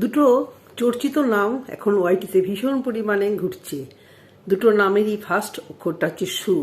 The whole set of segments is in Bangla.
দুটো চর্চিত নাম এখন ওয়াইটিতে ভীষণ পরিমাণে ঘুরছে। দুটো নামেরই ফার্স্ট অক্ষরটা হচ্ছে সু।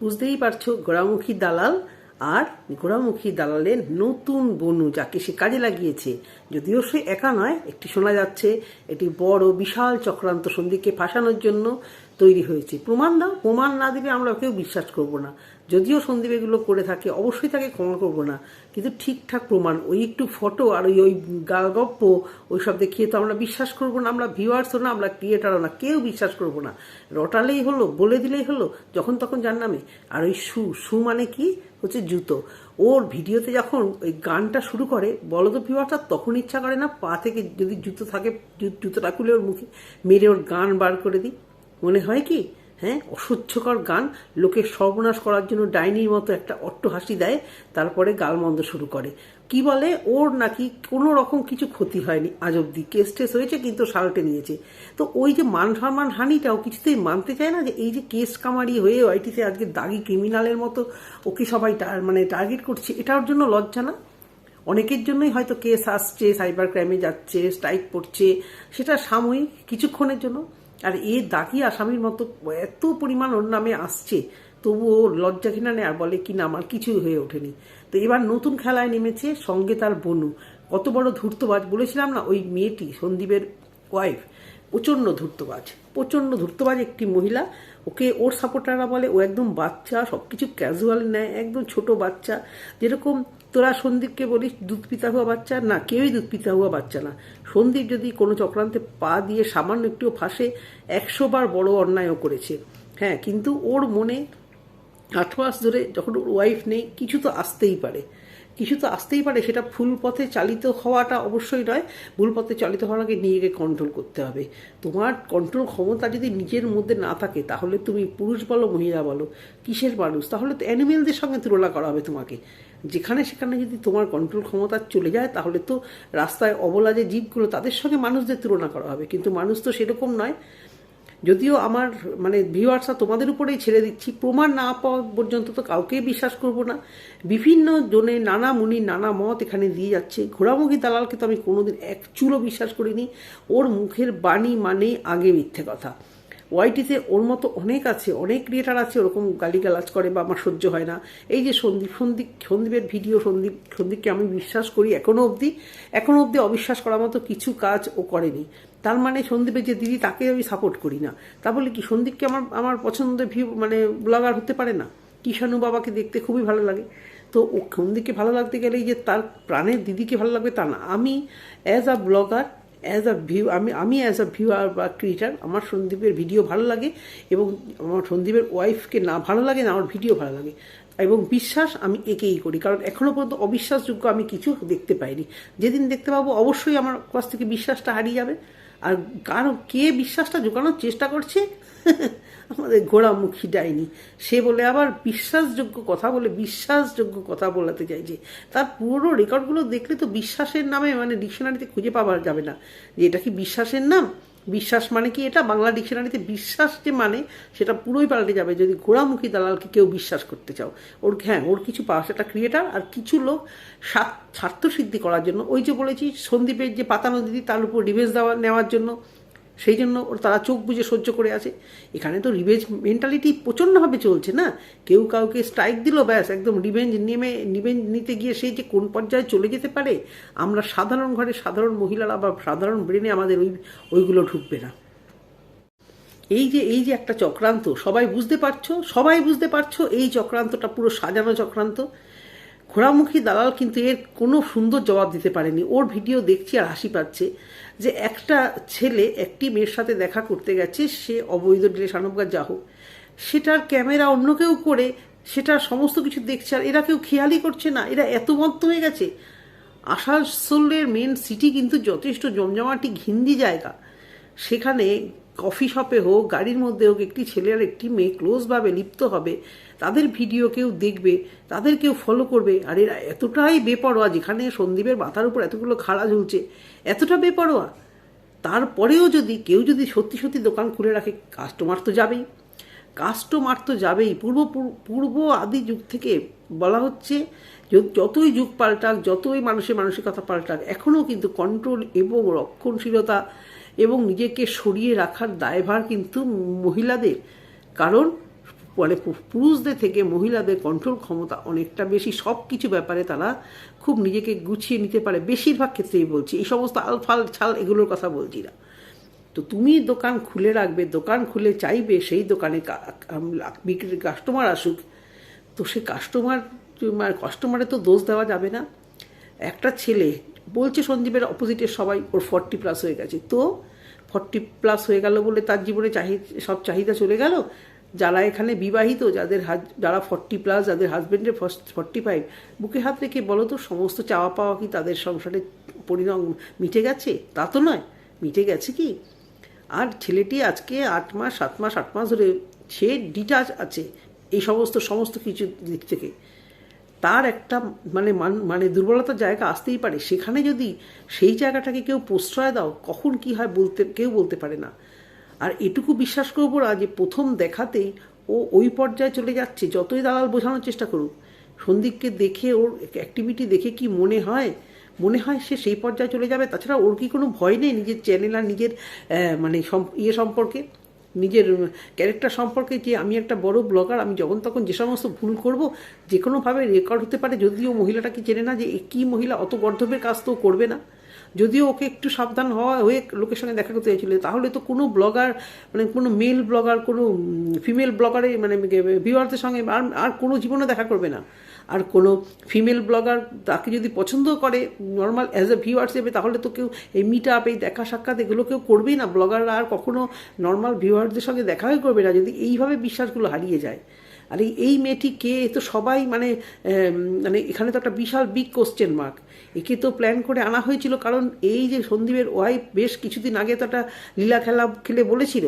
বুঝতেই পারছ, গোড়ামুখী দালাল আর গোড়ামুখী দালালের নতুন বনু যাকে সে কাজে লাগিয়েছে। যদিও সে একা নয়, একটি শোনা যাচ্ছে একটি বড় বিশাল চক্রান্ত সন্ধিকে ফাঁসানোর জন্য তৈরি হয়েছে। প্রমাণ দাও, প্রমাণ না দিলে আমরা কেউ বিশ্বাস করব না। যদিও সন্দীপ এগুলো করে থাকে, অবশ্যই তাকে ক্ষমা করব না। কিন্তু ঠিকঠাক প্রমাণ, ওই একটু ফটো আর ওই ওই গালগপ্প ওইসব দেখিয়ে তো আমরা বিশ্বাস করব না, আমরা ভিউয়ার্সও না, আমরা ক্রিয়েটারও না, কেউ বিশ্বাস করব না। রটালেই হলো, বলে দিলেই হলো, যখন তখন জান নামে। আর ওই শু শু মানে কি? হচ্ছে জুতো। ওর ভিডিওতে যখন ওই গানটা শুরু করে বলো তো ভিউয়ার্সটা তখন ইচ্ছা করে না, পা থেকে যদি জুতো থাকে, জুতোটা খুলে ওর মুখে মেরে ওর গান বার করে দিই। মনে হয় কি? হ্যাঁ? অসহ্যকর গান। লোকে সর্বনাশ করার জন্য ডাইনির মতো একটা অট্ট হাসি দেয়, তারপরে গালমন্দ শুরু করে। কি বলে? ওর নাকি কোনো রকম কিছু ক্ষতি হয়নি আজ অব্দি কেস টেস হয়েছে, কিন্তু সালটে নিয়েছে। তো ওই যে মান সম্মান হানিটাও কিছুতেই মানতে চায় না যে এই যে কেস কামারি হয়ে ওইটিতে আজকে দাগি ক্রিমিনালের মতো ওকে সবাই মানে টার্গেট করছে, এটার জন্য লজ্জা না? অনেকের জন্যই হয়তো কেস আসছে, সাইবার ক্রাইমে যাচ্ছে, স্ট্রাইক পড়ছে সেটা সাময়িক, কিছুক্ষণের জন্য। আর এ দাগি আসামির মতো এত পরিমাণ ওর নামে আসছে, তবুও লজ্জা কিনা নেয় আর বলে কি না আমার কিছুই হয়ে ওঠেনি। তো এবার নতুন খেলায় নেমেছে সঙ্গে তার বনু। কত বড় ধূর্তবাজ, বলেছিলাম না, ওই মেয়েটি, সন্দীপের ওয়াইফ প্রচণ্ড ধূর্তবাজ। প্রচণ্ড ধূর্তবাজ একটি মহিলা। ওকে ওর সাপোর্টাররা বলে, ও একদম বাচ্চা সব কিছু ক্যাজুয়াল নেয়, একদম ছোট বাচ্চা। যেরকম তোরা সন্দীপকে বলিস, দুধ পিতা হওয়া বাচ্চা, না, কেউই দুধ পিতা হওয়া বাচ্চা না। সন্দীপ যদি কোনো চক্রান্তে পা দিয়ে সামান্য একটু ফাঁসে, একশো বার বড় অন্যায়ও করেছে। হ্যাঁ কিন্তু ওর মনে আট মাস ধরে যখন ওর ওয়াইফ নেই, কিছু তো আসতেই পারে। কিছু তো আসতেই পারে, সেটা ফুল পথে চালিত হওয়াটা অবশ্যই নয়। ভুল পথে চালিত হওয়ার আগে নিজেকে কন্ট্রোল করতে হবে। তোমার কন্ট্রোল ক্ষমতা যদি নিজের মধ্যে না থাকে, তাহলে তুমি পুরুষ বলো, মহিলা বলো, কিসের মানুষ? তাহলে তো অ্যানিমেলদের সঙ্গে তুলনা করা হবে তোমাকে। যেখানে সেখানে যদি তোমার কন্ট্রোল ক্ষমতা চলে যায়, তাহলে তো রাস্তায় অবলা যে জীবগুলো, তাদের সঙ্গে মানুষদের তুলনা করা হবে। কিন্তু মানুষ তো সেরকম নয়। যদিও আমার মানে ভিউয়ার্সরা তোমাদের উপরেই ছেড়ে দিচ্ছি, প্রমাণ না পাওয়া পর্যন্ত তো কাউকেই বিশ্বাস করব না। বিভিন্ন জনে নানা মুনি, নানা মত এখানে দিয়ে যাচ্ছে। ঘোড়ামুখী দালালকে তো আমি কোনোদিন এক চুলো বিশ্বাস করিনি। ওর মুখের বাণী মানে আগে মিথ্যে কথা। ওয়াইটিতে ওর মতো অনেক আছে, অনেক ক্রিয়েটার আছে, ওরকম গালিগালাজ করে বা আমার সহ্য হয় না। এই যে সন্দীপ সন্দীপ, সন্দীপের ভিডিও সন্দীপ, সন্দীপকে আমি বিশ্বাস করি এখনও অবধি এখনও অবধি অবিশ্বাস করার মতো কিছু কাজ ও করেনি। তার মানে সন্দীপের যে দিদি তাকে আমি সাপোর্ট করি না। তা বলে কি, সন্দীপকে আমার আমার পছন্দের ভিউ মানে ব্লগার হতে পারে না? কিষাণু বাবাকে দেখতে খুবই ভালো লাগে। তো ও সন্দীপকে ভালো লাগতে গেলেই যে তার প্রাণের দিদিকে ভালো লাগবে তা না। আমি as a blogger as a view আমি আমি অ্যাজ আ ভিউয়ার বা ক্রিয়েটার আমার সন্দীপের ভিডিও ভালো লাগে এবং আমার সন্দীপের ওয়াইফকে না ভালো লাগে, না আমার ভিডিও ভালো লাগে। এবং বিশ্বাস আমি একেই করি, কারণ এখনও পর্যন্ত অবিশ্বাসযোগ্য আমি কিছু দেখতে পাইনি। যেদিন দেখতে পাবো, অবশ্যই আমার কাছ থেকে বিশ্বাসটা হারিয়ে যাবে। আর কারণ কে বিশ্বাসটা জোগানোর চেষ্টা করছে আমাদের ঘোড়ামুখী ডাইনি। সে বলে, আবার বিশ্বাসযোগ্য কথা বলে, বিশ্বাসযোগ্য কথা বলাতে চাইছে। তার পুরো রেকর্ডগুলো দেখলে তো বিশ্বাসের নামে মানে ডিকশনারিতে খুঁজে পাওয়া যাবে না। যে এটা কি বিশ্বাসের নাম? বিশ্বাস মানে কি এটা? বাংলা ডিকশনারিতে বিশ্বাস যে মানে সেটা পুরোই পাল্টে যাবে। যদি ঘোড়ামুখী দালালকে কেউ বিশ্বাস করতে চাও, ওর হ্যাঁ ওর কিছু পাওয়া সেটা ক্রিয়েটার আর কিছু লোক স্বার্থ, স্বার্থসিদ্ধি করার জন্য। ওই যে বলেছি, সন্দীপের যে পাতানো দিদি, তার উপর রিভেজ দেওয়া, নেওয়ার জন্য। সেই জন্য ওর তারা চোখ বুঝে সহ্য করে আছে। এখানে তো রিভেঞ্জ মেন্টালিটি প্রচণ্ডভাবে চলছে না? কেউ কাউকে স্ট্রাইক দিল, ব্যাস, একদম রিভেঞ্জ নেমে রিভেঞ্জ নিতে গিয়ে সেই যে কোন পর্যায়ে চলে যেতে পারে, আমরা সাধারণ ঘরে সাধারণ মহিলারা বা সাধারণ ব্রেনে আমাদের ওই, ওইগুলো ঢুকবে না। এই যে এই যে একটা চক্রান্ত, সবাই বুঝতে পারছ? সবাই বুঝতে পারছ? এই চক্রান্তটা পুরো সাজানো চক্রান্ত। ঘোড়ামুখী দালাল কিন্তু এর কোনো সুন্দর জবাব দিতে পারেনি। ওর ভিডিও দেখছি আর হাসি পাচ্ছে। যে একটা ছেলে একটি মেয়ের সাথে দেখা করতে গেছে, সে অবৈধ আনুকা যা হোক। সেটার ক্যামেরা অন্য কেউ করে, সেটার সমস্ত কিছু দেখছে, আর এরা কেউ খেয়ালই করছে না, এরা এত মত্ত হয়ে গেছে। আসানসোলের মেন সিটি কিন্তু যথেষ্ট জমজমাটি, ঘিন্দি জায়গা। সেখানে কফি শপে হোক, গাড়ির মধ্যে হোক, একটি ছেলে আর একটি মেয়ে ক্লোজভাবে লিপ্ত হবে, তাদের ভিডিও কেউ দেখবে, তাদের কেউ ফলো করবে, আর এরা এতটাই বেপরোয়া যেখানে সন্দীপের মাথার উপর এতগুলো খাড়া ঝুলছে, এতটা বেপরোয়া। তারপরেও যদি, কেউ যদি সত্যি সত্যি দোকান খুলে রাখে কাস্টমার তো যাবেই। কাস্টমার তো যাবেই। পূর্ব পূর্ব আদি যুগ থেকে বলা হচ্ছে যতই যুগ পাল্টাক, যতই মানুষের মানসিকতা পাল্টাক, এখনও কিন্তু কন্ট্রোল এবং রক্ষণশীলতা এবং নিজেকে সরিয়ে রাখার দায়ভার কিন্তু মহিলাদের। কারণ পু- পুরুষদের থেকে মহিলাদের কন্ট্রোল ক্ষমতা অনেকটা বেশি। সব কিছু ব্যাপারে তারা খুব নিজেকে গুছিয়ে নিতে পারে। বেশিরভাগ ক্ষেত্রেই বলছি, এই সমস্ত আলফাল ছাল এগুলোর কথা বলছি না। তো তুমি দোকান খুলে রাখবে, দোকান খুলে চাইবে, সেই দোকানে বিক্রির কাস্টমার আসুক। তো সে কাস্টমার কাস্টমারে তো দোষ দেওয়া যাবে না। একটা ছেলে বলছে সঞ্জীবের অপোজিটের সবাই, ওর ফর্টি প্লাস হয়ে গেছে। তো ফর্টি প্লাস হয়ে গেল বলে তার জীবনে চাহি, সব চাহিদা চলে গেল? যারা এখানে বিবাহিত, যাদের হাজ- যারা ফর্টি প্লাস যাদের হাজব্যান্ডের ফর্টি ফাইভ বুকে হাত রেখে বলো তো, সমস্ত চাওয়া পাওয়া কি তাদের সংসারে পরিণাম মিটে গেছে? তা তো নয়। মিটে গেছে কি? আর ছেলেটি আজকে আট মাস, সাত মাস, আট মাস ধরে সে ডিটাচ আছে। এই সমস্ত সমস্ত কিছু দিক থেকে। তার একটা মানে মান- দুর্বলতার জায়গা আসতেই পারে। সেখানে যদি সেই জায়গাটাকে কেউ প্রশ্রয় দাও, কখন কি হয় বলতে, কেউ বলতে পারে না। আর এটুকু বিশ্বাস করব না যে প্রথম দেখাতেই ও ওই পর্যায়ে চলে যাচ্ছে, যতই দালাল বোঝানোর চেষ্টা করুক। সন্দীপকে দেখে ওর অ্যাক্টিভিটি দেখে কি মনে হয়? মনে হয় সে সেই পর্যায়ে চলে যাবে। তাছাড়া ওর কি কোনো ভয় নেই নিজের চ্যানেল আর নিজের মানে ইয়ে সম্পর্কে? নিজের ক্যারেক্টার সম্পর্কে যে আমি একটা বড় ব্লগার আমি যখন তখন যে সমস্ত ভুল করব, যে কোনোভাবে রেকর্ড হতে পারে, যদিও মহিলাটাকে চেনে না যে কি মহিলা, অত গর্ধবের কাজ তো করবে না। যদিও ওকে একটু সাবধান হওয়া হয়ে লোকের সঙ্গে দেখা করতে চাইছিল, তাহলে তো কোনো ব্লগার মানে কোনো মেল ব্লগার কোনো ফিমেল ব্লগারে মানে ভিউয়ারদের সঙ্গে আর আর কোনো জীবনে দেখা করবে না। আর কোনো ফিমেল ব্লগার তাকে যদি পছন্দ করে নর্মাল অ্যাজ এ ভিউয়ার্স হিসেবে, তাহলে তো কেউ এই মিট আপ এই দেখা সাক্ষাৎ এগুলো কেউ করবেই না। ব্লগাররা আর কখনো নর্মাল ভিউয়ারদের সঙ্গে দেখাই করবে না যদি এইভাবে বিশ্বাসগুলো হারিয়ে যায়। আর এই মেয়েটি কে? তো সবাই মানে মানে এখানে তো একটা বিশাল বিগ কোশ্চেন মার্ক একে তো প্ল্যান করে আনা হয়েছিল কারণ এই যে সন্দীপের ওয়াইফ বেশ কিছুদিন আগে তো একটা লীলা খেলা খেলে বলেছিল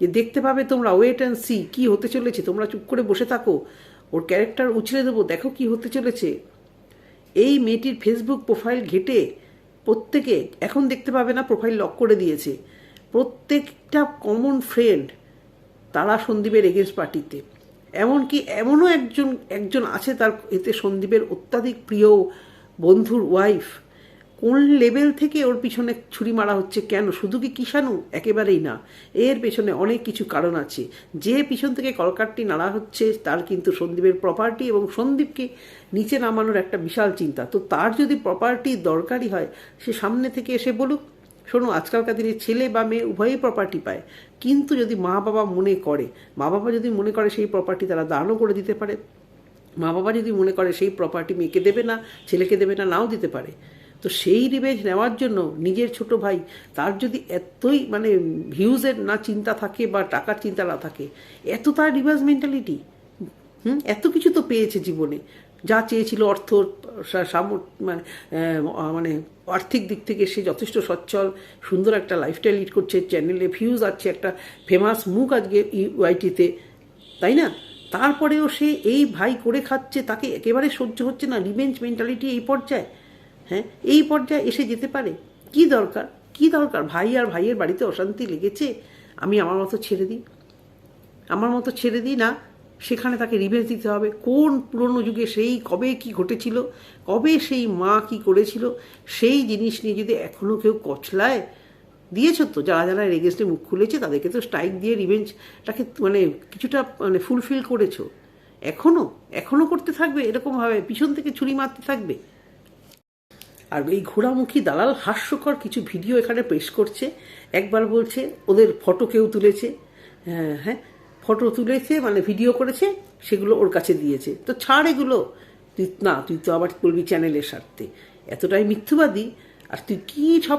যে, দেখতে পাবে তোমরা ওয়েট অ্যান্ড সি কি হতে চলেছে? তোমরা চুপ করে বসে থাকো। ওর ক্যারেক্টার উছড়ে দেবো, দেখো কি হতে চলেছে। এই মেয়েটির ফেসবুক প্রোফাইল ঘেটে প্রত্যেকে এখন দেখতে পাবে না প্রোফাইল লক করে দিয়েছে। প্রত্যেকটা কমন ফ্রেন্ড তারা সন্দীপের এগেনস্ট পার্টিতে এমনকি এমনও একজন একজন আছে তার এতে সন্দীপের অত্যাধিক প্রিয় বন্ধুর ওয়াইফ কোন লেভেল থেকে ওর পিছনে ছুরি মারা হচ্ছে কেন? শুধু কি কিষাণু? একেবারেই না। এর পেছনে অনেক কিছু কারণ আছে। যে পিছন থেকে কলকারটি নাড়া হচ্ছে, তার কিন্তু সন্দীপের প্রপার্টি এবং সন্দীপকে নিচে নামানোর একটা বিশাল চিন্তা। তো তার যদি প্রপার্টি দরকারি হয়, সে সামনে থেকে এসে বলুক, শোনো, আজকালকার দিনে ছেলে বা মেয়ে উভয়ই প্রপার্টি পায়। কিন্তু যদি মা বাবা মনে করে, মা বাবা যদি মনে করে সেই প্রপার্টি তারা দানও করে দিতে পারে। মা বাবা যদি মনে করে সেই প্রপার্টি মেয়েকে দেবে না, ছেলেকে দেবে না, নাও দিতে পারে। তো সেই রিভেঞ্জ নেওয়ার জন্য নিজের ছোট ভাই, তার যদি এতই মানে ভিউজের না চিন্তা থাকে বা টাকার চিন্তা না থাকে, এত তার রিভার্স মেন্টালিটি হুম? এত কিছু তো পেয়েছে জীবনে। যা চেয়েছিল অর্থ মানে মানে আর্থিক দিক থেকে সে যথেষ্ট সচ্ছল, সুন্দর একটা লাইফস্টাইল লিড করছে চ্যানেলে ভিউজ আছে একটা ফেমাস মুখ আজকে ওয়াইটিতে তাই না? তারপরেও সে এই ভাই করে খাচ্ছে, তাকে একেবারে সহ্য হচ্ছে না রিভেঞ্জ মেন্টালিটি এই পর্যায়ে। হ্যাঁ? এই পর্যায়ে এসে যেতে পারে? কি দরকার? কি দরকার? ভাই আর ভাইয়ের বাড়িতে অশান্তি লেগেছে, আমি আমার মতো ছেড়ে দিই। আমার মতো ছেড়ে দিই না, সেখানে তাকে রিভেঞ্জ দিতে হবে। কোন পুরনো যুগে সেই কবে কি ঘটেছিল? কবে সেই মা কি করেছিল? সেই জিনিস নিয়ে যদি এখনও কেউ কচলায়, দিয়েছ তো? যারা যারা রেগেস্টে মুখ খুলেছে, তাদেরকে তো স্ট্রাইক দিয়ে রিভেঞ্জটাকে মানে কিছুটা মানে ফুলফিল করেছ। এখনও এখনও করতে থাকবে? এরকমভাবে পিছন থেকে ছুরি মারতে থাকবে? আর এই ঘোড়ামুখী দালাল হাস্যকর কিছু ভিডিও এখানে পেশ করছে। একবার বলছে, ওদের ফটো কেউ তুলেছে? হ্যাঁ হ্যাঁ ফটো তুলেছে মানে ভিডিও করেছে, সেগুলো ওর কাছে দিয়েছে। তো ছাড় এগুলো। তুই, না, তুই তো আবার বলবি চ্যানেলের স্বার্থে। এতটাই মিথ্যুবাদী। আর তুই কি সব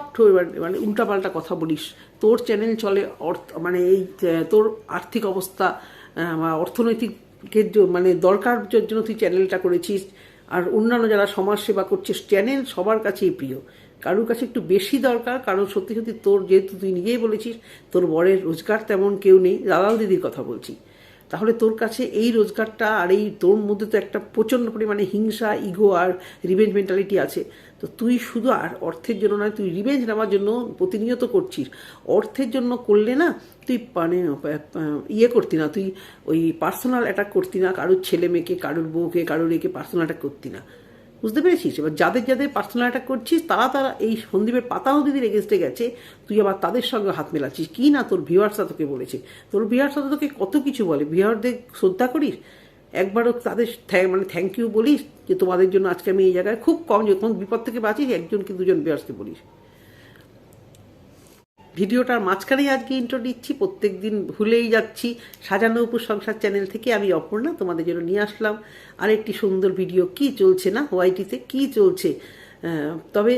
মানে উল্টাপাল্টা কথা বলিস? তোর চ্যানেল চলে অর্থ মানে এই তোর আর্থিক অবস্থা জ- মানে দরকার জন্য তুই চ্যানেলটা করেছিস। আর অন্যান্য যারা সমাজসেবা করছে চ্যানেল সবার কাছেই প্রিয়। কারোর কাছে একটু বেশি দরকার, কারণ সত্যি সত্যি তোর, যেহেতু তুই নিজেই বলেছিস, তোর বরের রোজগার তেমন কেউ নেই। দালাল দিদির কথা বলছি। তাহলে তোর কাছে এই রোজগারটা আর এই তোর মধ্যে তো একটা প্রচণ্ড পরিমাণে হিংসা ইগো আর রিভেঞ্জ মেন্টালিটি আছে। তো তুই শুধু আর অর্থের জন্য নয়, তুই রিভেঞ্জ নেওয়ার জন্য প্রতিনিয়ত করছিস। অর্থের জন্য করলে না, তুই মানে ইয়ে করতি না, তুই ওই পার্সোনাল অ্যাটাক করতি না, কারোর ছেলে মেয়েকে, কারোর বউকে, কারোর একে পার্সোনাল অ্যাটাক করতি না। বুঝতে পেরেছিস? এবার যাদের যাদের পার্সোনাল অ্যাটাক করছিস, তারা তারা এই সন্দীপের পাতা নদীদের এগেনস্টে গেছে, তুই আবার তাদের সঙ্গে হাত মেলাচ্ছিস। কি না তোর ভিউয়ার্সরা তোকে বলেছে? তোর ভিউয়ার্সরা তো তোকে কত কিছু বলে? ভিউয়ারদের শ্রদ্ধা করিস? একবারও তাদের মানে থ্যাংক ইউ বলিস যে তোমাদের জন্য আজকে আমি এই জায়গায় খুব কম, যখন বিপদ থেকে বাঁচিস, একজনকে দুজন ভিউয়ার্সকে বলিস। ভিডিওটার মাঝখানেই আজকে ইন্ট্রো দিচ্ছি প্রত্যেক দিন ভুলেই যাচ্ছি। সাজানো উপর সংসার চ্যানেল থেকে আমি অপর্ণা তোমাদের জন্য নিয়ে আসলাম। আরেকটি সুন্দর ভিডিও কি চলছে না? হোয়াইটিতে কি চলছে? তবে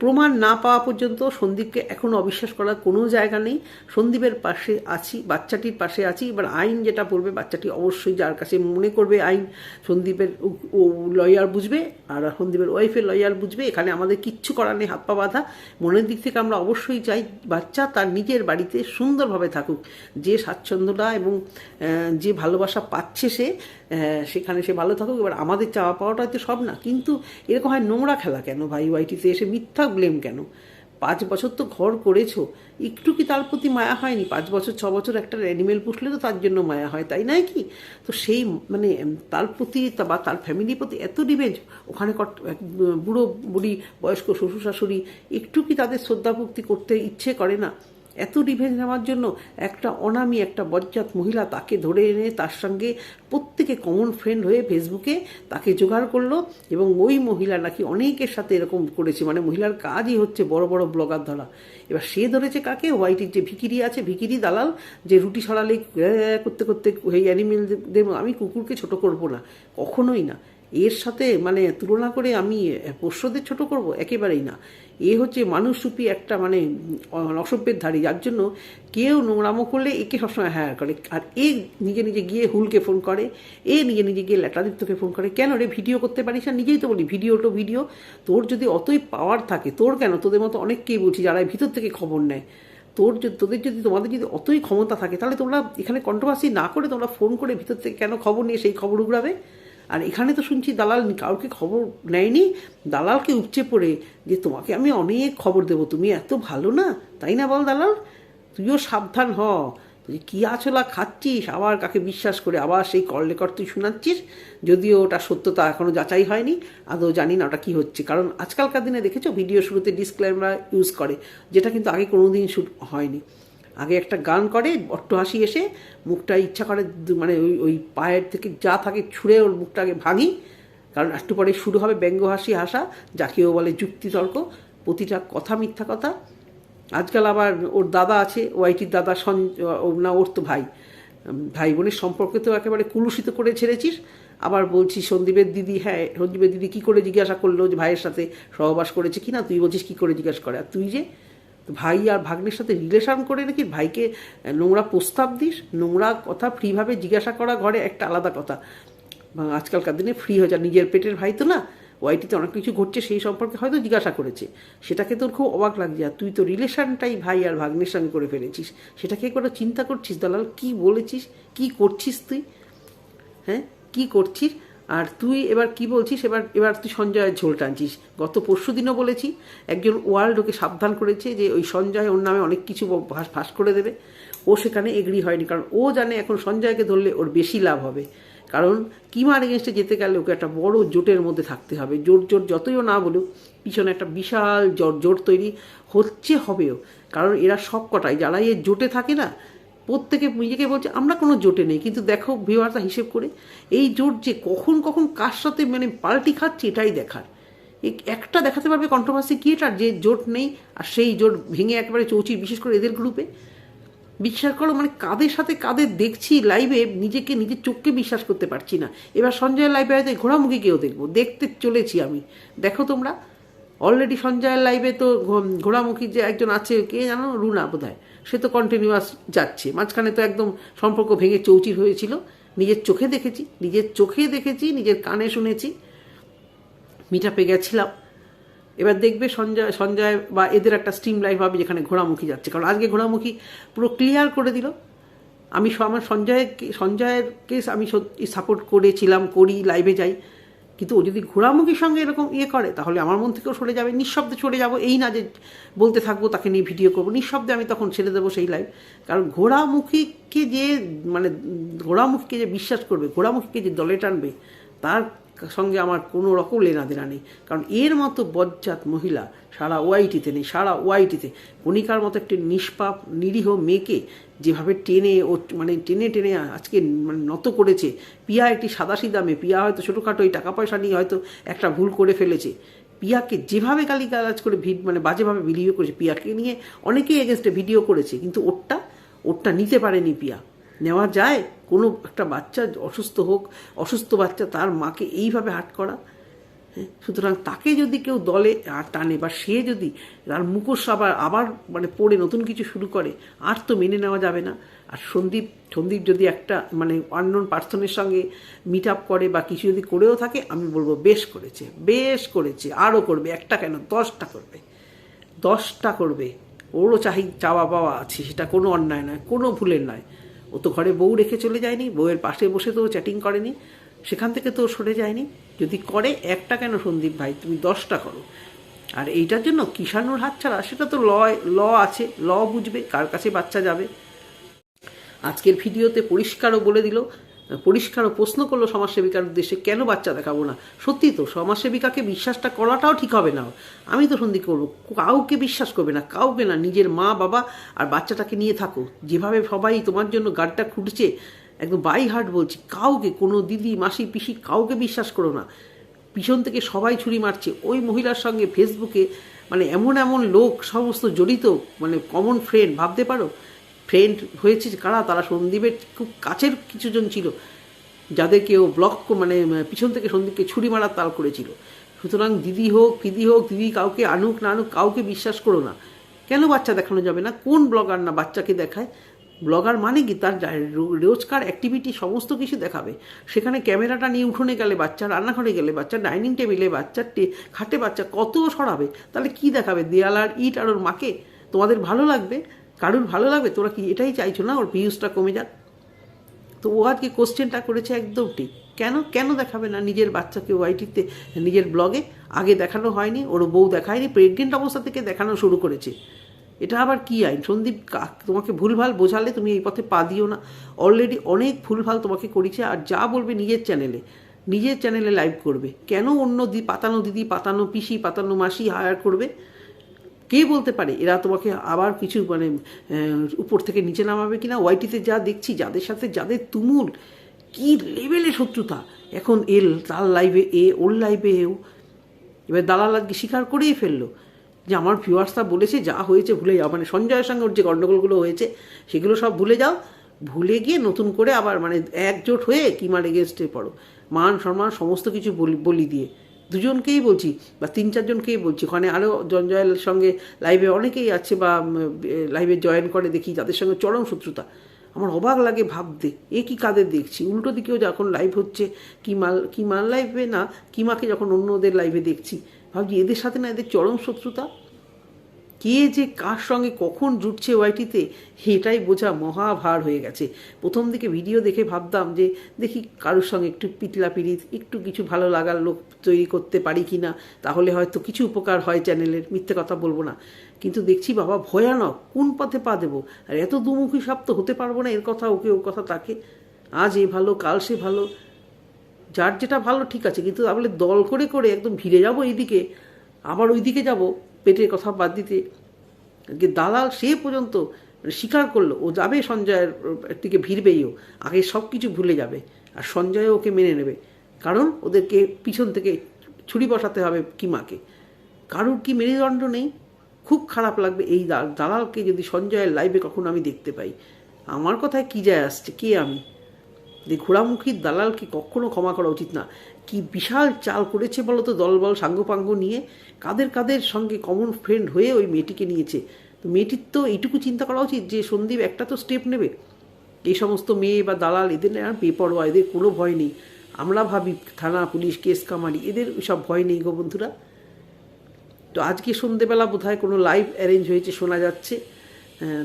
প্রমাণ না পাওয়া পর্যন্ত সন্দীপকে এখন অবিশ্বাস করার কোনো জায়গা নেই। সন্দীপের পাশে আছি, বাচ্চাটির পাশে আছি। এবার আইন যেটা পড়বে বাচ্চাটি অবশ্যই যার কাছে মনে করবে আইন, সন্দীপের ও লয়ার বুঝবে আর সন্দীপের ওয়াইফের লয়ার বুঝবে। এখানে আমাদের কিচ্ছু করার নেই, হাত পা বাঁধা। মনের দিক থেকে আমরা অবশ্যই চাই বাচ্চা তার নিজের বাড়িতে সুন্দরভাবে থাকুক। যে স্বাচ্ছন্দ্যটা এবং যে ভালোবাসা পাচ্ছে সে সেখানে সে ভালো থাকুক। এবার আমাদের চাওয়া পাওয়াটা হয়তো সব না। কিন্তু এরকম হয় নোংরা খেলা কেন? ভাই ওয়াইটিতে এসে মিথ্যা ব্লেম কেন? পাঁচ বছর তো ঘর করেছ, একটু কি তার প্রতি মায়া হয়নি? পাঁচ বছর, ছ বছর একটা অ্যানিমেল পুষলে তো তার জন্য মায়া হয়, তাই নয় কি? তো সেই মানে তার প্রতি বা তার ফ্যামিলির প্রতি এত রিভেঞ্জ ওখানে বুড়ো বুড়ি, বয়স্ক শ্বশুর শাশুড়ি, একটু কি তাদের শ্রদ্ধাভক্তি করতে ইচ্ছে করে না? এত রিভেঞ্জ নেওয়ার জন্য একটা অনামি একটা বজ্জাত মহিলা তাকে ধরে এনে তার সঙ্গে প্রত্যেকে কমন ফ্রেন্ড হয়ে ফেসবুকে তাকে জোগাড় করল এবং ওই মহিলা নাকি অনেকের সাথে এরকম করেছে। মানে মহিলার কাজই হচ্ছে বড় বড় ব্লগার ধরা। এবার সে ধরেছে কাকে? হোয়াইটির যে ভিকিরি আছে, ভিকিরি দালাল, যে রুটি ছড়ালে করতে করতে এই অ্যানিমেলদের আমি কুকুরকে ছোট করব না। কখনোই না। এর সাথে মানে তুলনা করে আমি পোষ্যদের ছোট করব, একেবারেই না। এ হচ্ছে মানুষরূপী একটা মানে অসভ্যের ধারী। যার জন্য কেউ নোংরামো করলে একে সবসময় হ্যাঁ করে। আর এ নিজে নিজে গিয়ে হুলকে ফোন করে, এ নিজে নিজে গিয়ে ল্যাটাদিত্যকে ফোন করে, কেন রে, ভিডিও করতে পারিস না? নিজেই তো বলি, ভিডিও তো ভিডিও। তোর যদি অতই পাওয়ার থাকে, তোর কেন? তোদের মতো অনেককেই বলছি যারা ভিতর থেকে খবর নেয়। তোর যদি, তোদের যদি, তোমাদের যদি অতই ক্ষমতা থাকে, তাহলে তোমরা এখানে কন্ট্রোভার্সি না করে তোমরা ফোন করে ভিতর থেকে কেন খবর নিয়ে সেই খবর উগড়াবে? আর এখানে তো শুনছি দালাল কাউকে খবর নেয়নি। দালালকে উপচে পড়ে যে তোমাকে আমি অনেক খবর দেবো, তুমি এত ভালো না, তাই না বল দালাল? তুইও সাবধান হ। তুই কি আছলা খাচ্ছিস? আবার কাকে বিশ্বাস করে আবার সেই কল তুই শোনাচ্ছিস? যদিও ওটা সত্যতা এখনও যাচাই হয়নি, আদৌ জানি না ওটা কী হচ্ছে। কারণ আজকালকার দিনে দেখেছ, ভিডিও শুরুতে ডিসক্লেমার ইউজ করে, যেটা কিন্তু আগে কোনোদিন শুট হয়নি। আগে একটা গান করে বট্ট হাসি এসে মুখটা ইচ্ছা করে মানে ওই ওই পায়ের থেকে যা থাকে ছুঁড়ে ওর মুখটা আগে ভাঙি। কারণ একটু পরে শুরু হবে ব্যঙ্গ হাসি হাসা, যাকেও বলে যুক্তিতর্ক। প্রতিটা কথা মিথ্যা কথা। আজকাল আবার ওর দাদা আছে, ওয়াইটির দাদা সন না, ওর তো ভাই। ভাই বোনের সম্পর্কে তো একেবারে কুলুষিত করে ছেড়েছিস। আবার বলছি, সন্দীপের দিদি হ্যাঁ সন্দীপের দিদি কী করে জিজ্ঞাসা করল যে ভাইয়ের সাথে সহবাস করেছে কি না তুই বলছিস, কী করে জিজ্ঞাসা করে? আর তুই যে ভাই আর ভাগ্নের সাথে রিলেশন করে নাকি ভাইকে নোংরা প্রস্তাব দিস? নোংরা কথা ফ্রিভাবে জিজ্ঞাসা করা ঘরে একটা আলাদা কথা। আজকালকার দিনে ফ্রি হয়ে যায় নিজের পেটের ভাই তো না? ওয়াইটিতে অনেক কিছু ঘটছে, সেই সম্পর্কে হয়তো জিজ্ঞাসা করেছে। সেটাকে তোর খুব অবাক লাগছে, আর তুই তো রিলেশনটাই ভাই আর ভাগ্নের সঙ্গে করে ফেলেছিস। সেটাকে করে চিন্তা করছিস, দালাল? কি বলেছিস? কি করছিস তুই? হ্যাঁ? কি করছিস? আর তুই এবার কি বলছিস? এবার এবার তুই সঞ্জয়ের ঝোল টানছিস। গত পরশু দিনও বলেছি, একজন ওয়ার্ল্ড ওকে সাবধান করেছে যে ওই সঞ্জয় ওর নামে অনেক কিছু ফাঁস করে দেবে। ও সেখানে এগ্রি হয়নি, কারণ ও জানে এখন সঞ্জয়কে ধরলে ওর বেশি লাভ হবে। কারণ কিমার এগেনস্টে যেতে গেলে ওকে একটা বড় জোটের মধ্যে থাকতে হবে। জোট জোট যতই ও না বলুক, পিছনে একটা বিশাল জোট জোট তৈরি হচ্ছে, হবেও। কারণ এরা সব কটাই যারা এর জোটে থাকে না প্রত্যেকে নিজেকে বলছে, আমরা কোনো জোটে নেই। কিন্তু দেখো ভিওয়ারটা হিসেব করে, এই জোট যে কখন কখন কার সাথে মানে পাল্টি খাচ্ছে এটাই দেখার। একটা দেখাতে পারবে কন্ট্রোভার্সি কি এটা যে জোট নেই, আর সেই জোট ভেঙে একেবারে চৌচি বিশেষ করে এদের গ্রুপে বিশ্বাস করো মানে কাদের সাথে কাদের দেখছি লাইভে নিজেকে, নিজের চোখকে বিশ্বাস করতে পারছি না। এবার সঞ্জয়ের লাইভে হয়তো ঘোড়ামুখী কেউ দেখব। দেখতে চলেছি আমি। দেখো তোমরা অলরেডি সঞ্জয়ের লাইভে তো ঘোড়ামুখী যে একজন আছে, কে জানো? রুনা বোধ সে তো কন্টিনিউয়াস যাচ্ছে। মাঝখানে তো একদম সম্পর্ক ভেঙে চৌচির হয়েছিল। নিজের চোখে দেখেছি, নিজের চোখে দেখেছি, নিজের কানে শুনেছি। মিটাপে গেছিলাম। এবার দেখবে সঞ্জয় সঞ্জয় বা এদের একটা স্ট্রিম লাইফ হবে যেখানে ঘোড়ামুখী যাচ্ছে। কারণ আজকে ঘোড়ামুখী পুরো ক্লিয়ার করে দিল। আমি আমার সঞ্জয়কে, সঞ্জয়ের কেস আমি সাপোর্ট করেছিলাম, করি লাইভে যাই। কিন্তু ও যদি ঘোড়ামুখীর সঙ্গে এরকম ইয়ে করে, তাহলে আমার মন থেকেও সরে যাবে, নিঃশব্দে সরে যাব। এই না যে বলতে থাকব, তাকে নিয়ে ভিডিও করব। নিঃশব্দে আমি তখন ছেড়ে দেবো সেই লাইভ কারণ ঘোড়ামুখীকে যে মানে ঘোড়ামুখীকে যে বিশ্বাস করবে, ঘোড়ামুখীকে যে দলে টানবে, তার সঙ্গে আমার কোনো রকম লেনা দেনা নেই। কারণ এর মতো বজ্জাত মহিলা সারা ওয়াইটিতে নেই, সারা ওয়াইটিতে। কণিকার মতো একটি নিষ্পাপ, নিরীহ মেয়েকে যেভাবে টেনে ও মানে টেনে টেনে আজকে মানে নত করেছে, পিয়া একটি সাদাসিধা মেয়ে পিয়া হয়তো ছোটোখাটো ওই টাকা পয়সা নিয়ে হয়তো একটা ভুল করে ফেলেছে। পিয়াকে যেভাবে গালি গালাজ করে ভিড মানে বাজেভাবে ভিডিও করেছে, পিয়াকে নিয়ে অনেকেই এগেনস্টে ভিডিও করেছে, কিন্তু ওরটা ওরটা নিতে পারেনি পিয়া। নেওয়া যায় কোনো একটা বাচ্চা অসুস্থ হোক অসুস্থ বাচ্চা তার মাকে এইভাবে হাট করা হ্যাঁ, সুতরাং তাকে যদি কেউ দলে আর টানে বা সে যদি তার মুখোশ আবার আবার মানে পড়ে নতুন কিছু শুরু করে আর তো মেনে নেওয়া যাবে না। আর সন্দীপ সন্দীপ যদি একটা মানে অন্যন পার্সনের সঙ্গে মিট আপ করে বা কিছু যদি করেও থাকে আমি বলব বেশ করেছে বেশ করেছে আরও করবে একটা কেন? দশটা করবে। দশটা করবে। ওরও চাহি চাওয়া পাওয়া আছে সেটা কোনো অন্যায় নয় কোনো ভুলের নয়। ও তো ঘরে বউ রেখে চলে যায়নি, বউয়ের পাশে বসে তো চ্যাটিং করেনি, সেখান থেকে তো সরে যায়নি। যদি করে একটা কেন সন্দীপ ভাই, তুমি দশটা করো। আর এইটার জন্য কিষাণুর হাত ছাড়া, সেটা তো ল ল আছে, ল বুঝবে কার কাছে বাচ্চা যাবে। আজকের ভিডিওতে পরিষ্কারও বলে দিল পরিষ্কারও প্রশ্ন করল সমাজসেবিকার উদ্দেশ্যে, কেন বাচ্চা দেখাবো না? সত্যি তো, সমাজসেবিকাকে বিশ্বাসটা করাটাও ঠিক হবে না। আমি তো সন্ধি করব। কাউকে বিশ্বাস করবে না, কাউকে না। নিজের মা, বাবা আর বাচ্চাটাকে নিয়ে থাকো। যেভাবে সবাই তোমার জন্য গাড়টা খুঁটছে একদম বাই হার্ট বলছি, কাউকে, কোনো দিদি, মাসি, পিসি কাউকে বিশ্বাস করো না। পিছন থেকে সবাই ছুরি মারছে। ওই মহিলার সঙ্গে ফেসবুকে মানে এমন এমন লোক, সমস্ত জড়িত মানে কমন ফ্রেন্ড ভাবতে পারো? ফ্রেন্ড হয়েছে কারা, তারা সন্দীপের খুব কাছের কিছুজন ছিল যাদেরকে ও ব্লক মানে পিছন থেকে সন্দীপকে ছুরি মারার তাল করেছিল। সুতরাং দিদি হোক দিদি হোক, দিদি কাউকে আনুক, না আনুক, কাউকে বিশ্বাস করো না। কেন বাচ্চা দেখানো যাবে না? কোন ব্লগার না বাচ্চাকে দেখায়? ব্লগার মানে কি? তার রোজকার অ্যাক্টিভিটি সমস্ত কিছু দেখাবে। সেখানে ক্যামেরাটা নিয়ে উঠোনে গেলে বাচ্চা, রান্নাঘরে গেলে বাচ্চা ডাইনিং টেবিলে বাচ্চা, টে- খাটে বাচ্চা কত সরাবে? তাহলে কি দেখাবে? দেয়াল আর ইট আর ওর মাকে? তোমাদের ভালো লাগবে? কারুর ভালো লাগবে? তোরা কি এটাই চাইছো না? ওর ভিউজটা কমে যাক। তো ও আজকে কোশ্চেনটা করেছে একদম ঠিক। কেন? কেন দেখাবে না নিজের বাচ্চাকে ওয়াইটিতে, নিজের ব্লগে আগে দেখানো হয়নি ওর বউ দেখায়নি প্রেগনেন্ট অবস্থা থেকে দেখানো শুরু করেছে। এটা আবার কি আইন? সন্দীপ তোমাকে ভুলভাল বোঝালে তুমি এই পথে পা দিও না। অলরেডি অনেক ভুলভাল তোমাকে করেছে আর যা বলবে নিজের চ্যানেলে নিজের চ্যানেলে লাইভ করবে। কেন অন্য দি, পাতানো দিদি, পাতানো পিসি, পাতানো মাসি হায়ার করবে? কে বলতে পারে? এরা তোমাকে আবার কিছু মানে উপর থেকে নিচে নামাবে কিনা? ওয়াইটিতে যা দেখছি, যাদের সাথে যাদের তুমুল, কি লেভেলে শত্রুতা? এখন এল তার লাইভে এ ওর লাইভে এও এবার দালাল আজকে স্বীকার করেই ফেলল যে আমার ভিউয়ার্সরা বলেছে, যা হয়েছে ভুলে যাও। মানে সঞ্জয়ের সঙ্গে ওর যে গণ্ডগোলগুলো হয়েছে, সেগুলো সব ভুলে যাও। ভুলে গিয়ে নতুন করে আবার মানে একজোট হয়ে কিমার এগেনস্টে পড়ো। মান, সম্মান, সমস্ত কিছু বলি বলি দিয়ে। দুজনকেই বলছি, বা তিন চারজনকেই বলছি। ওখানে আরও জঞ্জয়ের সঙ্গে লাইভে অনেকেই আছে, বা লাইভে জয়েন করে দেখি, যাদের সঙ্গে চরম শত্রুতা। আমার অবাক লাগে ভাবতে, এ কি কাদের দেখছি? উল্টো দিকেও যখন লাইভ হচ্ছে, কি মাল কি মাল লাইভে না কিমাকে যখন অন্যদের লাইভে দেখছি? ভাবছি এদের সাথে না এদের চরম শত্রুতা? কে যে কার সঙ্গে কখন জুটছে ওয়াইটিতে এটাই বোঝা মহাভার হয়ে গেছে। প্রথম দিকে ভিডিও দেখে ভাবতাম যে দেখি কারোর সঙ্গে একটু পিতলা পিরিত একটু কিছু ভালো লাগার লোক তৈরি করতে পারি কি না তাহলে হয়তো কিছু উপকার হয় চ্যানেলের, মিথ্যে কথা বলব না। কিন্তু দেখছি বাবা ভয়ানক, কোন পথে পা দেবো? আর এত দুমুখী সাপ তো হতে পারব না, এর কথা ওকে ওর কথা তাকে। আজ এ ভালো, কাল সে ভালো। যার যেটা ভালো ঠিক আছে, কিন্তু তাহলে দল করে করে একদম ভিড়ে যাব এইদিকে, আবার ওইদিকে যাব। পেটের কথা বাদ দিতে যে দালাল সে পর্যন্ত স্বীকার করল, ও যাবে সঞ্জয়ের দিকে ভিড়বেই ও, আগে সব কিছু ভুলে যাবে আর সঞ্জয় ওকে মেনে নেবে। কারণ ওদেরকে পিছন থেকে ছুরি বসাতে হবে কিমাকে কারুর কি মেরুদণ্ড নেই? খুব খারাপ লাগবে এই দালালকে যদি সঞ্জয়ের লাইভে কখনো আমি দেখতে পাই। আমার কথায় কি যায় আসছে? কে আমি? যে ঘোড়ামুখী দালালকে কখনো ক্ষমা করা উচিত না। কি বিশাল চাল করেছে বলো তো দলবল সাঙ্গপাঙ্গ নিয়ে? কাদের কাদের সঙ্গে কমন ফ্রেন্ড হয়ে ওই মেয়েটিকে নিয়েছে? তো মেয়েটির তো এইটুকু চিন্তা করা উচিত যে সন্দীপ একটা তো স্টেপ নেবে। এই সমস্ত মেয়ে বা দালাল, এদের আর বেপরোয়া, এদের কোনো ভয় নেই। আমরা ভাবি থানা, পুলিশ, কেস কামারি, এদের সব ভয় নেই গো বন্ধুরা। তো আজকে সন্ধেবেলা বোধহয় কোনো লাইভ অ্যারেঞ্জ হয়েছে, শোনা যাচ্ছে।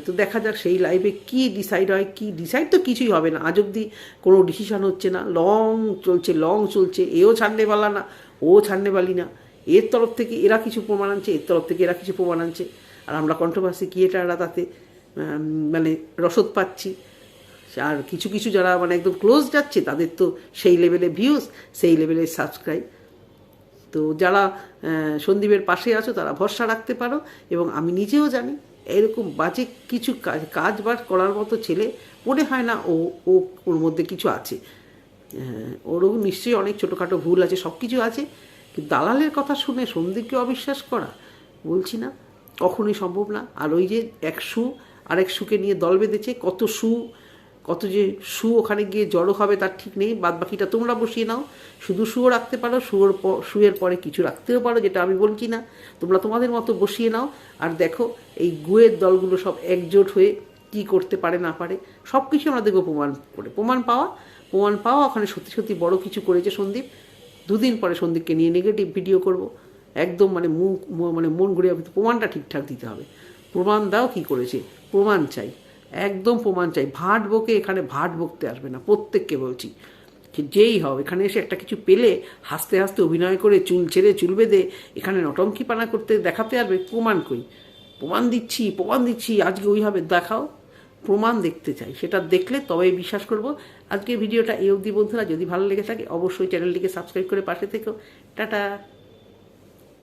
তো দেখা যাক সেই লাইফে কি ডিসাইড হয়, কি ডিসাইড তো কিছুই হবে না। আজ অব্দি কোনো ডিসিশন হচ্ছে না। লং চলছে লং চলছে। এও ছাড়নে পালা না, ও ছাড়নে পালি না। এর তরফ থেকে এরা কিছু প্রমাণ আনছে, এর তরফ থেকে এরা কিছু প্রমাণ আনছে। আর আমরা কন্ট্রোভার্সি ক্রিয়েটাররা তাতে মানে রসদ পাচ্ছি। আর কিছু কিছু যারা মানে একদম ক্লোজ যাচ্ছে, তাদের তো সেই লেভেলে ভিউজ সেই লেভেলে সাবস্ক্রাইব তো যারা সন্দীপের পাশে আছো, তারা ভরসা রাখতে পারো। এবং আমি নিজেও জানি এরকম বাজে কিছু কাজ কাজ বাজ করার মতো ছেলে মনে হয় না ও ও ওর মধ্যে কিছু আছে। ওরও নিশ্চয়ই অনেক ছোটোখাটো ভুল আছে সব কিছু আছে, কিন্তু দালালের কথা শুনে সন্দীপকে অবিশ্বাস করা, বলছি না, কখনোই সম্ভব না। আর ওই যে এক শু আরেক শুকে নিয়ে দল বেঁধেছে, কত শু কত যে শু ওখানে গিয়ে জড়ো হবে তার ঠিক নেই বাদ বাকিটা তোমরা বসিয়ে নাও। শুধু শুও রাখতে পারো, শুয়োর শুয়ের পরে কিছু রাখতেও পারো, যেটা আমি বলছি না। তোমরা তোমাদের মতো বসিয়ে নাও। আর দেখো, এই গুয়ের দলগুলো সব একজোট হয়ে কি করতে পারে না পারে সব কিছু আমরা দেখব প্রমাণ করে। প্রমাণ পাওয়া প্রমাণ পাওয়া, ওখানে সত্যি সত্যি বড় কিছু করেছে সন্দীপ। দুদিন পরে সন্দীপকে নিয়ে নেগেটিভ ভিডিও করব। একদম মানে মুখ মানে মন ঘুরে প্রমাণটা ঠিকঠাক দিতে হবে। প্রমাণ দাও কি করেছে, প্রমাণ চাই। একদম প্রমাণ চাই। ভাট বকে এখানে ভাট বকতে আসবে না, প্রত্যেককে বলছি। যেই হও, এখানে এসে একটা কিছু পেলে, হাসতে হাসতে অভিনয় করে, চুল ছেড়ে চুল বেঁধে, এখানে নটঙ্কি পানা করতে দেখাতে আসবে, প্রমাণ কই প্রমাণ দিচ্ছি প্রমাণ দিচ্ছি, আজকে ওইভাবে দেখাও। প্রমাণ দেখতে চাই, সেটা দেখলে তবেই বিশ্বাস করব। আজকে ভিডিওটা এই অবধি, বন্ধুরা। যদি ভালো লেগে থাকে, অবশ্যই চ্যানেলটিকে সাবস্ক্রাইব করে পাশে থেকো। টাটা!